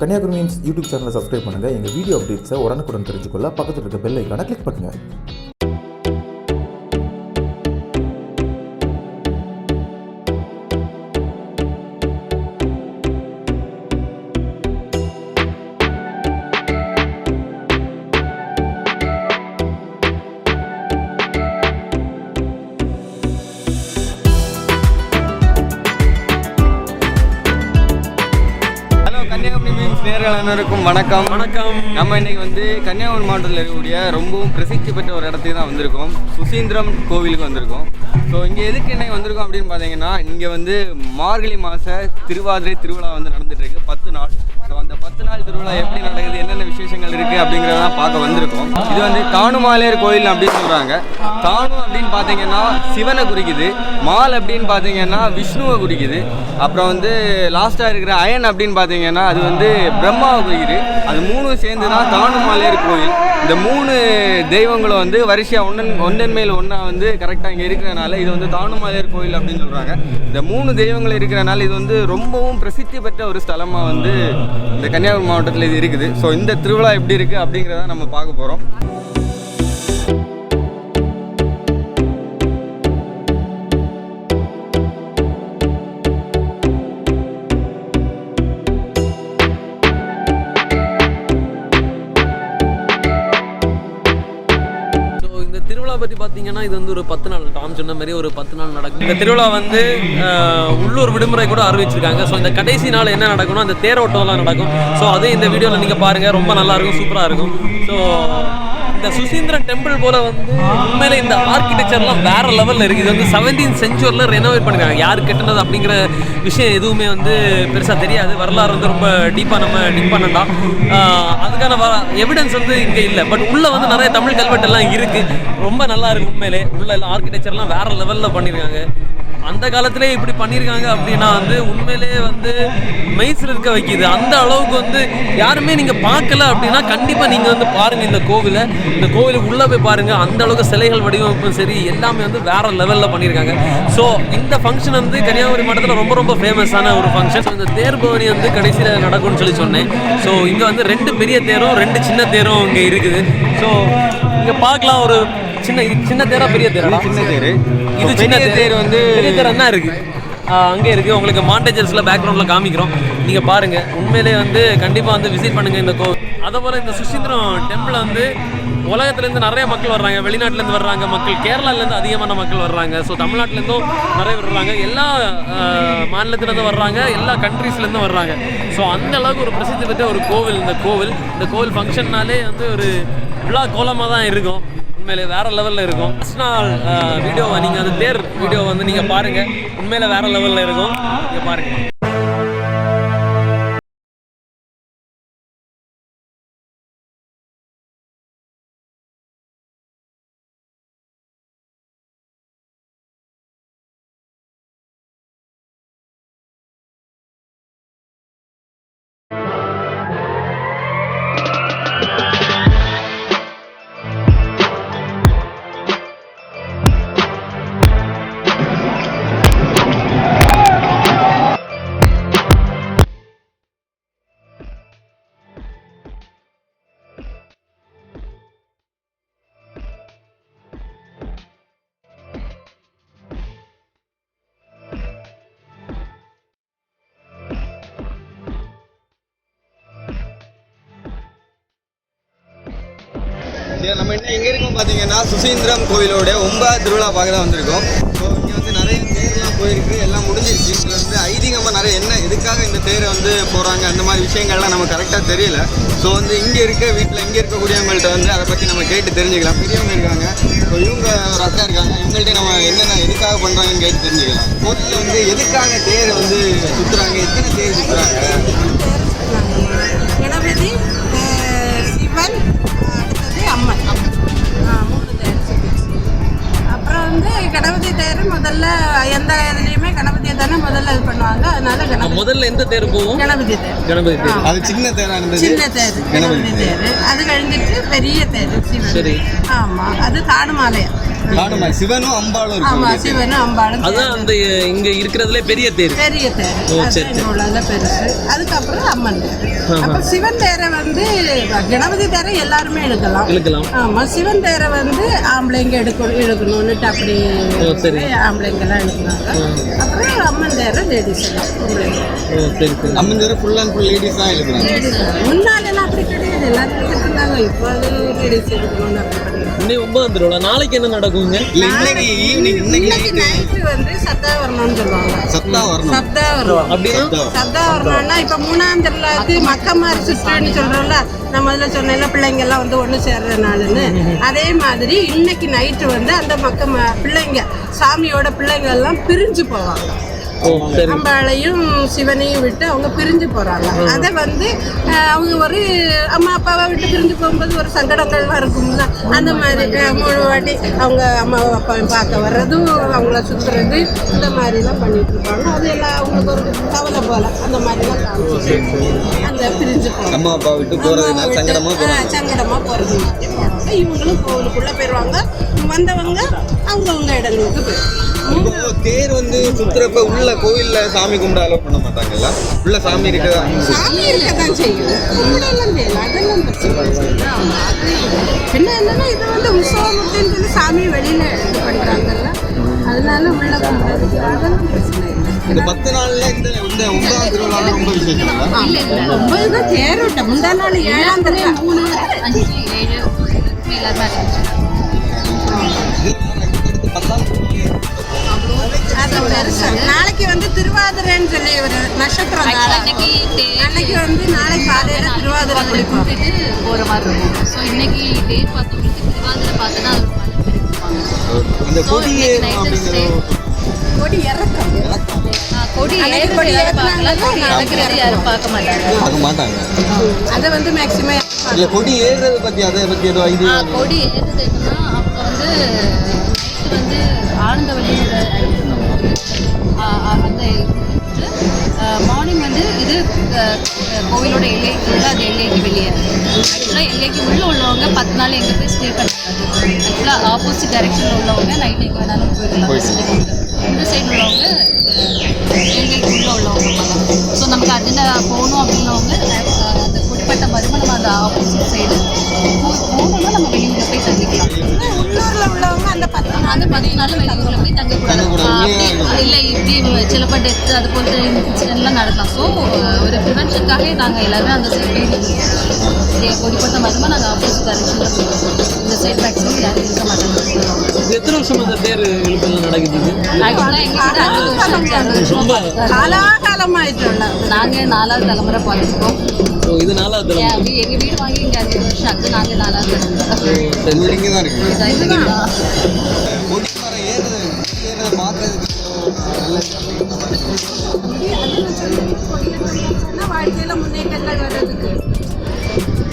Kanyakumari means YouTube சேனலை subscribe பண்ணுங்கள் எங்கள் வீடியோ அப்டேட்ஸை உடனுக்குடன் தெரிஞ்சுக்கொள்ள பக்கத்தில் இருக்க பெல் ஐக்கானை கிளிக் பண்ணுங்கள் நேர்கள் அனைவருக்கும் வணக்கம். வணக்கம். நம்ம இன்னைக்கு வந்து கன்னியாகுமரி மாவட்டத்தில் இருக்கக்கூடிய ரொம்பவும் பிரசித்தி பெற்ற ஒரு இடத்துக்கு தான் வந்திருக்கோம். சுசீந்திரம் கோவிலுக்கு வந்திருக்கோம். ஸோ இங்கே எதுக்கு இன்னைக்கு வந்திருக்கோம் அப்படின்னு பார்த்தீங்கன்னா இங்கே வந்து மார்கழி மாத திருவாதிரை திருவிழா வந்து நடந்துட்டு இருக்கு. பத்து நாள். ஸோ அந்த பத்து நாள் திருவிழா எப்படி நடக்குது என்னென்ன விசேஷங்கள் இருக்குது அப்படிங்கிறதெல்லாம் பார்க்க வந்திருக்கோம். இது வந்து தானுமாலையர் கோயில் அப்படின்னு சொல்கிறாங்க தானு அப்படின்னு பார்த்தீங்கன்னா சிவனை குறிக்குது. மால் அப்படின்னு பார்த்தீங்கன்னா விஷ்ணுவை குறிக்குது. அப்புறம் வந்து லாஸ்ட்டாக இருக்கிற அயன் அப்படின்னு பார்த்தீங்கன்னா அது வந்து பிரம்மா குறிக்குது அது மூணும் சேர்ந்து தான் தானுமாலையர் கோயில். இந்த மூணு தெய்வங்களும் வந்து வரிசையாக ஒன்றன் ஒன்றன் மேல் ஒன்றா வந்து கரெக்டாக இங்கே இருக்கிறனால இது வந்து தானுமாலையர் கோயில் அப்படின்னு சொல்கிறாங்க இந்த மூணு தெய்வங்கள் இருக்கிறனால இது வந்து ரொம்பவும் பிரசித்தி பெற்ற ஒரு ஸ்தலமாக வந்து இந்த கன்னியாகுமரி மாவட்டத்தில் இது இருக்குது. ஸோ இந்த திருவிழா எப்படி இருக்குது அப்படிங்கிறத நம்ம பார்க்க போகிறோம் திருவிழா பற்றி பார்த்தீங்கன்னா இது வந்து ஒரு பத்து நாள் டாம் சொன்ன மாதிரி ஒரு பத்து நாள் நடக்கும். இந்த திருவிழா வந்து உள்ளூர் விடுமுறை கூட அறிவிச்சிருக்காங்க. ஸோ இந்த கடைசி நாள் என்ன நடக்கணும் அந்த தேரோட்டம்லாம் நடக்கும். ஸோ அது இந்த வீடியோவில் நீங்கள் பாருங்கள் ரொம்ப நல்லா இருக்கும் சூப்பராக இருக்கும். ஸோ இந்த சுசீந்திரன் டெம்பிள் போல வந்து உண்மையில இந்த ஆர்கிடெக்சர்லாம் வேற லெவலில் இருக்குது. இது வந்து செவன்டீன் செஞ்சுரியில் ரெனோவேட் பண்ணிருக்காங்க. யார் கட்டினது அப்படிங்கிற விஷயம் எதுவுமே வந்து பெருசாக தெரியாது. வரலாறு வந்து ரொம்ப டீப்பாக நம்ம டிக் பண்ணலாம் அதுக்கான வ எவிடன்ஸ் வந்து இங்கே இல்லை. பட் உள்ளே வந்து நிறைய தமிழ் கல்வெட்டெல்லாம் இருக்குது ரொம்ப நல்லா இருக்கு உண்மையிலே. உள்ள ஆர்கிடெக்சர்லாம் வேற லெவலில் பண்ணியிருக்காங்க அந்த காலத்திலே இப்படி பண்ணியிருக்காங்க அப்படின்னா வந்து உண்மையிலே வந்து மெய்சில் இருக்க வைக்கிது. அந்த அளவுக்கு வந்து யாருமே நீங்கள் பார்க்கல அப்படின்னா கண்டிப்பாக நீங்கள் வந்து பாருங்கள் இந்த கோவிலை. இந்த கோவிலுக்கு உள்ளே போய் பாருங்கள் அந்த அளவுக்கு சிலைகள் வடிவமைப்பும் சரி எல்லாமே வந்து வேற லெவலில் பண்ணியிருக்காங்க ஸோ இந்த ஃபங்க்ஷன் வந்து கன்னியாகுமரி மாவட்டத்தில் ரொம்ப ரொம்ப ஃபேமஸான ஒரு ஃபங்க்ஷன் இந்த தேர் பவனி வந்து கடைசியில் நடக்கும்னு சொல்லி சொன்னேன். ஸோ இங்கே வந்து ரெண்டு பெரிய தேரும் ரெண்டு சின்ன தேரும் இங்கே இருக்குது. ஸோ இங்கே பார்க்கலாம் ஒரு சின்ன இது சின்ன தேரா பெரிய தேரா? சின்ன தேர். இது சின்ன தேர். வந்து பெரிய தேர் என்ன இருக்கு? அங்கே இருக்கு. உங்களுக்கு மாண்டேஜர்ஸ்ல பேக்ரவுண்ட்ல காமிக்கிறோம். நீங்க பாருங்க. உண்மையிலே வந்து கண்டிப்பா வந்து விசிட் பண்ணுங்க இந்த கோவில் அதே போல இந்த சுசீந்திரம் டெம்பிள் வந்து உலகத்துல இருந்து நிறைய மக்கள் வர்றாங்க. வெளிநாட்டுல இருந்து வர்றாங்க மக்கள். கேரளால இருந்து அதிகமான மக்கள் வர்றாங்க. ஸோ தமிழ்நாட்டுல இருந்தும் நிறைய வர்றாங்க. எல்லா ஆ, மாநிலத்துல இருந்து வர்றாங்க. எல்லா கண்ட்ரீஸ்ல இருந்தும் வர்றாங்க. ஸோ அந்த அளவுக்கு ஒரு பிரசித்தி பெற்ற ஒரு கோவில். இந்த கோவில் இந்த கோவில் ஃபங்க்ஷன்னாலே வந்து ஒரு விழா கோலமாக தான் இருக்கும். உண்மையிலே வேற லெவலில் இருக்கும். ஃபர்ஸ்ட் நாள் வீடியோவை நீங்கள் அந்த தேர் வீடியோ வந்து நீங்கள் பாருங்கள் உண்மையில வேற லெவலில் இருக்கும். நீங்கள் பாருங்கள் சரி நம்ம இன்னும் எங்கே இருக்கோம் பார்த்தீங்கன்னா சுசீந்திரம் கோயிலோட ஒன்பதாவது திருவிழா பார்க்க தான் வந்திருக்கோம். ஸோ இங்கே வந்து நிறைய தேர்லாம் போயிருக்கு எல்லாம் முடிஞ்சிருச்சு. இதில் வந்து ஐதீகமாக நிறைய என்ன எதுக்காக இந்த தேரை வந்து போகிறாங்க அந்த மாதிரி விஷயங்கள்லாம் நமக்கு கரெக்டாக தெரியல. ஸோ வந்து இங்கே இருக்க வீட்டில் இங்கே இருக்கக்கூடியவங்கள்ட்ட வந்து அதை பற்றி நம்ம கேட்டு தெரிஞ்சுக்கலாம். பெரியவங்க இருக்காங்க ஸோ இவங்க ஒரு அக்கா இருக்காங்க இவங்கள்ட்ட நம்ம என்னென்ன எதுக்காக பண்ணுறாங்கன்னு கேட்டு தெரிஞ்சுக்கலாம். கோவிலில் வந்து எதுக்காக தேர் வந்து சுற்றுறாங்க எத்தனை தேர் சுற்றுறாங்க வந்து கணபதி தேர் முதல்ல எந்த கணபதியை தானே முதல்ல இது பண்ணுவாங்க. அதனால கணபதி முதல்ல எந்த தேர் போகும்? கணபதி தேர். கணபதி தேர். அது சின்ன தேராக இருந்தது? சின்ன தேர் கணபதி தேர். அது கழிஞ்சிட்டு பெரிய தேர் சரி. ஆமா. அது தாடுமாலையம் காடுமா சிவனும் அம்பாளும் ஆமா சிவனும் அம்பாளும் அதான் அந்த இங்க இருக்கிறதுல பெரிய தேர். பெரிய தேர். ஓ, அது சரி, பெருசு. அதுக்கப்புறம் அம்மன் தேர். அப்ப சிவன் தேரை வந்து கணபதி தேரை எல்லாருமே எடுக்கலாம். இழுக்கலாம் ஆமா சிவன் தேரை வந்து ஆம்பளைங்க எடுக்கணும் எடுக்கணும்னுட்டு அப்படி ஓ சரி. ஆம்பளைங்கெல்லாம் எடுக்கிறாங்க. அப்புறம் அம்மன் தேரை லேடிஸ் எல்லாம் சரி சரி. நம்ம ஃபுல் அண்ட் ஃபுல் லேடிஸ் தான் எழுதுறாங்க. Ladies தான். முன்னாலெல்லாம் அப்படி கிடையாது. எடுத்துட்டு இருந்தாங்க இப்போ லேடிஸ் எடுக்கணும்னு அப்படி இன்னைக்கு ஒன்பதாம் திருவிழா நாளைக்கு என்ன நடக்குங்க? இன்னைக்கு ஈவினிங் இன்னைக்கு இன்னைக்கு நைட்டு வந்து சத்தா வரணும்னு சொல்லுவாங்க. சத்தா வரணும் சத்தா வரும் அப்படின்னா? சத்தா வரணும்னா இப்ப மூணாம் திருவிழாக்கு மக்கமாரி சுற்றுன்னு சொல்றோம்ல நம்ம முதல்ல சொன்னேன்ல பிள்ளைங்க எல்லாம் வந்து ஒண்ணு சேர்ற நாளுன்னு அதே மாதிரி இன்னைக்கு நைட்டு வந்து அந்த மக்க பிள்ளைங்க சாமியோட பிள்ளைங்க எல்லாம் பிரிஞ்சு போவாங்க. அம்பாளையும் சிவனையும் விட்டு அவங்க பிரிஞ்சு போறாங்க. அதை வந்து அவங்க ஒரு அம்மா அப்பாவை விட்டு பிரிஞ்சு போகும்போது ஒரு சங்கடங்கள்லாம் இருக்கும்ல அந்த மாதிரி மூணு வாட்டி அவங்க அம்மா அப்பாவையும் பார்க்க வர்றதும் அவங்கள சுத்துறது இந்த மாதிரிலாம் பண்ணிட்டு இருப்பாங்க. அது எல்லாம் அவங்களுக்கு ஒரு கவலை போல. அந்த மாதிரிலாம் அந்த பிரிஞ்சு போகிறாங்க அம்மா அப்பா விட்டு போறதுனால சங்கடமா போறாங்க சங்கடமா போறது. போறாங்க. இவங்களும் கோவிலுக்குள்ள போயிடுவாங்க வந்தவங்க அவங்கவுங்க இடங்களுக்கு போயிடுவாங்க தேர் வந்து சுத்துறப்ப உள்ள கோவில்ல சாமி கும்பிட அலோவ் பண்ண மாட்டாங்கல்ல? உள்ள சாமி இருக்குதா சாமி இருக்கதான் செய்யும். அதெல்லாம் இல்லை. பின்ன என்னன்னா இது வந்து உற்சவமுக்குன்னு சொல்லி சாமி வெளியில இது பண்றாங்கல்ல. அதனால உள்ள கும்பிடுறது அதெல்லாம் பிரச்சனை இல்லை. இந்த பத்து நாள்ல இந்த இந்த ஒன்பதாம் திருவிழா ரொம்ப விசேஷம் தேரோட்டம். நாள் ஏழாம் திருவிழா. மூணு அஞ்சு ஏழு எல்லாருமே நாளைக்கு வந்து திருவாதிரைன்னு சொல்லி ஒரு நட்சத்திரம். அன்னைக்கு அன்னைக்கு வந்து நாளை காலையில திருவாதிரை குளிப்போம் கும்பிட்டுட்டு போகிற மாதிரி இருக்கும். ஸோ இன்னைக்கு தேர் பார்த்தவங்களுக்கு திருவாதிரை பார்த்தோன்னா அது இந்த கொடி. கொடி இறக்கம். கொடி கொடி யாரும் பார்க்க மாட்டாங்க. பார்க்க மாட்டாங்க. அதை வந்து மேக்சிமம் இல்ல கொடி ஏறுறத பத்தி அதை பத்தி ஏதோ கொடி ஏறுறது என்னன்னா அப்போ வந்து அந்த மார்னிங் வந்து இது கோவிலோட எல்லை உள்ள அந்த எல்லைக்கு வெளியே. ஆக்சுவலாக எல்லைக்கு உள்ளே உள்ளவங்க பத்து நாள் எங்கே போய் ஸ்டே பண்ணக்கூடாது ஆக்சுவலாக ஆப்போசிட் டைரெக்ஷனில் உள்ளவங்க நைட் எங்கே வேணாலும் போயிடலாம். இந்த சைடு உள்ளவங்க எல்லைக்கு உள்ளே உள்ளவங்க ஸோ நமக்கு அர்ஜென்ட்டா போகணும் அப்படின்னவங்க அந்த குறிப்பிட்ட மறுமணம் அந்த ஆப்போசிட் சைடு போகணும்னா நம்ம வெளியூரில் போய் அந்த பத்து நாள் பத்து நாள் வெளியூர்ல போய் தங்கக்கூடாது இல்லை இப்படி சிலப்ப டெத் அது போன்ற இன்சிடென்ட்லாம் நடக்கலாம் ஸோ ஒரு ப்ரிவென்ஷனுக்காக நாங்கள் எல்லாருமே அந்த சைடு கொடிப்பட்ட மரமாக நாங்கள் ஆப்போசிட் டைரக்ஷனில் இந்த சைடு மேக்ஸிமம் யாரும் இருக்க மாட்டாங்க எத்தனை வருஷம் அந்த தேர் இழுப்பெல்லாம் நடக்குது ஆக்சுவலாக எங்களுக்கு வருஷம் அறுபது வருஷம் நாங்கள் நாலாவது தலைமுறை பார்த்துருக்கோம். ஓ இது நாலாவது தரம் எங்கள் வீடு வாங்கி இங்கே அஞ்சு வருஷம் ஆகுது நாங்கள் நாலாவது தலைமுறை இங்கே தான் இருக்கு வாழ்க்கையில முன்னேற்றங்கள் வர்றதுக்கு.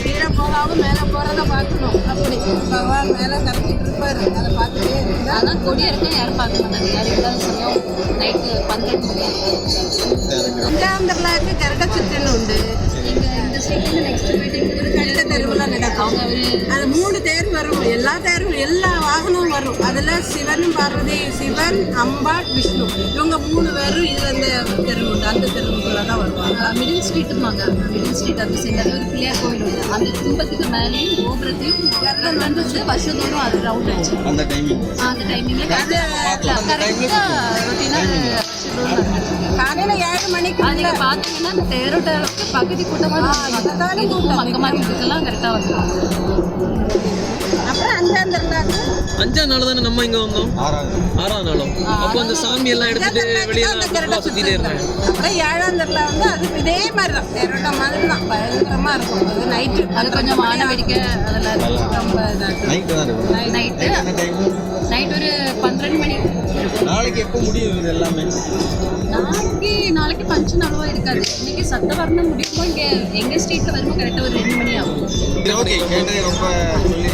கீழே போகாம மேல போறத பார்க்கணும். அப்படி. பகவான் மேல கறக்கிட்டு இருப்பாரு அதை பார்த்துட்டே இருந்தா. ஆனால் கொடி இறக்கம் யாரும் பார்க்க மாட்டாங்க. யாரும் இல்லாத சமயம் நைட்டு பன்னெண்டு மணி கரட உண்டு. இங்கே சைட்லேருந்து நெக்ஸ்ட் இங்க ஒரு கட்ட தெருவுல நடக்கும். அது மூணு தேர் வரும். எல்லா தேரும் எல்லா வாகனமும் வரும். அதுல சிவனும் பார்வதி சிவன் அம்பாள் விஷ்ணு. இவங்க மூணு பேரும் இது அந்த தெரு உண்டு அந்த தெருவுக்குள்ள தான் வருவாங்க. மிடில் ஸ்ட்ரீட்டுமாங்க மிடில் ஸ்ட்ரீட் அந்த சென்டர் ஒரு பிள்ளையார் கோவில் உண்டு அந்த கும்பத்துக்கு மேலேயும் கோபுரத்தையும் கர்ணன் வந்து வருஷத்தோறும் அது ரவுண்ட் அடிச்சு அந்த டைமிங் அந்த டைமிங்கில் கரெக்டாக ரொட்டீனாக காலையில ஏழு மணிக்கு அது நீங்கள் பார்த்தீங்கன்னா அந்த தேரோட்ட அளவுக்கு பகுதி கூட்டமாக இதுதான் இதுக்கும் மக்கமாக இதுக்கெல்லாம் கரெக்டாக வந்துருவாங்க அப்புறம் அஞ்சாம் திருவிழாக்கு அஞ்சாம் நாள் தானே நம்ம இங்க வந்தோம்? ஆறாம் நாளும் அப்போ அந்த சாமி எல்லாம் எடுத்துட்டு வெளியே அந்த சுத்திட்டே இருந்தாங்க அப்புறம் ஏழாம் திருவிழா வந்து அது இதே மாதிரி தான். தேரோட்ட மாதிரி தான் பயங்கரமா இருக்கும். அது நைட்டு அது கொஞ்சம் வான வேடிக்கை அதெல்லாம் இருக்கும். ரொம்ப இதாகும் நைட்டு நைட்டு நைட் ஒரு பன்னிரெண்டு மணி. நாளைக்கு எப்போ முடியும் இது எல்லாமே? நாளைக்கு நாளைக்கு ஃபங்க்ஷன் அவ்வளோவா இருக்காது. இன்னைக்கு சத்தவர்ணம் முடியுமோ இங்கே எங்கள் ஸ்ட்ரீட்டில் வரும்போது கரெக்டாக ஒரு ரெண்டு மணி ஆகும். ஓகே கேட்டது ரொம்ப சொல்லி